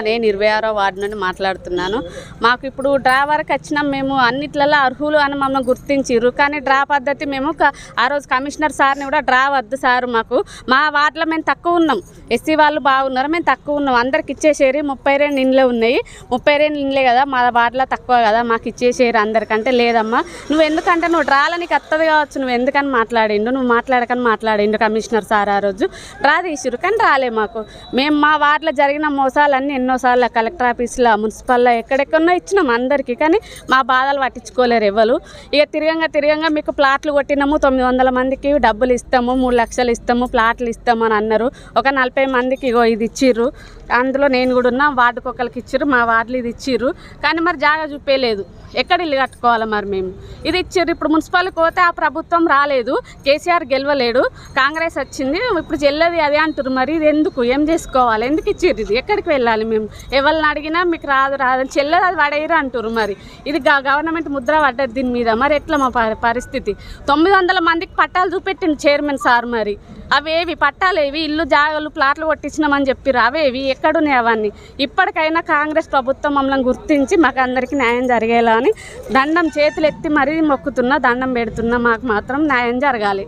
నేను ఇరవై ఆరో వార్డు నుండి మాట్లాడుతున్నాను. మాకు ఇప్పుడు డ్రా వరకు వచ్చినాం మేము అన్నిట్లలో అర్హులు అని మమ్మల్ని గుర్తించిర్రు. కానీ డ్రా పద్ధతి మేము ఆ రోజు కమిషనర్ సార్ని కూడా డ్రా వద్దు సార్ మాకు. మా వార్డులో మేము తక్కువ ఉన్నాం. ఎస్సీ వాళ్ళు బాగున్నారు మేము తక్కువ ఉన్నాం. అందరికి ఇచ్చేసేరి ముప్పై రెండు ఇండ్లే ఉన్నాయి. ముప్పై రెండు ఇండ్లే కదా మా వార్డులో తక్కువ కదా మాకు ఇచ్చేసేరు అందరికంటే లేదమ్మా. నువ్వు ఎందుకంటే నువ్వు డ్రాలో నీకు అత్తది కావచ్చు నువ్వు ఎందుకని మాట్లాడిండు? నువ్వు మాట్లాడకని మాట్లాడిండు కమిషనర్ సార్ ఆ రోజు. డ్రా తీసిరు కానీ రాలే మాకు. మేము మా వార్డులో జరిగిన మోసాలన్నీ ఎన్నోసార్లు కలెక్టర్ ఆఫీస్లో మున్సిపల్లో ఎక్కడెక్కడో ఇచ్చినాం అందరికీ. కానీ మా బాధలు పట్టించుకోలేరు ఎవరు. ఇక తిరగంగా తిరగంగా మీకు ప్లాట్లు కొట్టినాము తొమ్మిది వందల మందికి డబ్బులు ఇస్తాము మూడు లక్షలు ఇస్తాము ప్లాట్లు ఇస్తాము అని అన్నారు. ఒక నలభై మందికి ఇగో ఇది ఇచ్చిర్రు. అందులో నేను కూడా ఉన్నా వార్డుకొకరికి ఇచ్చిర్రు మా వార్డులు ఇది ఇచ్చిర్రు. కానీ మరి జాగా చూపేయలేదు ఎక్కడ ఇల్లు కట్టుకోవాలి మరి మేము? ఇది ఇచ్చారు. ఇప్పుడు మున్సిపాలిటీకి పోతే ఆ ప్రభుత్వం రాలేదు. కేసీఆర్ గెలవలేడు. కాంగ్రెస్ వచ్చింది. ఇప్పుడు చెల్లది అదే అంటారు మరి. ఇది ఎందుకు? ఏం చేసుకోవాలి? ఎందుకు ఇచ్చారు ఇది? ఎక్కడికి వెళ్ళాలి మేము? ఎవరిని అడిగినా మీకు రాదు రాదు. చెల్లది అది పడేయరు అంటారు మరి. ఇది గ- గవర్నమెంట్ ముద్ర పడ్డది దీని మీద. మరి ఎట్లా మా పరిస్థితి? తొమ్మిది వందల మందికి పట్టాలు చూపెట్టింది చైర్మన్ సార్ మరి. అవేవి పట్టాలేవి? ఇల్లు జాగాలు ప్లాట్లు కొట్టించినామని చెప్పిర్రు. అవేవి? ఎక్కడున్నాయి అవన్నీ? ఇప్పటికైనా కాంగ్రెస్ ప్రభుత్వం మమ్మల్ని గుర్తించి మాకు అందరికీ న్యాయం జరిగేలా అని దండం చేతులు ఎత్తి మరీ మొక్కుతున్నా దండం పెడుతున్నా మాకు మాత్రం న్యాయం జరగాలి.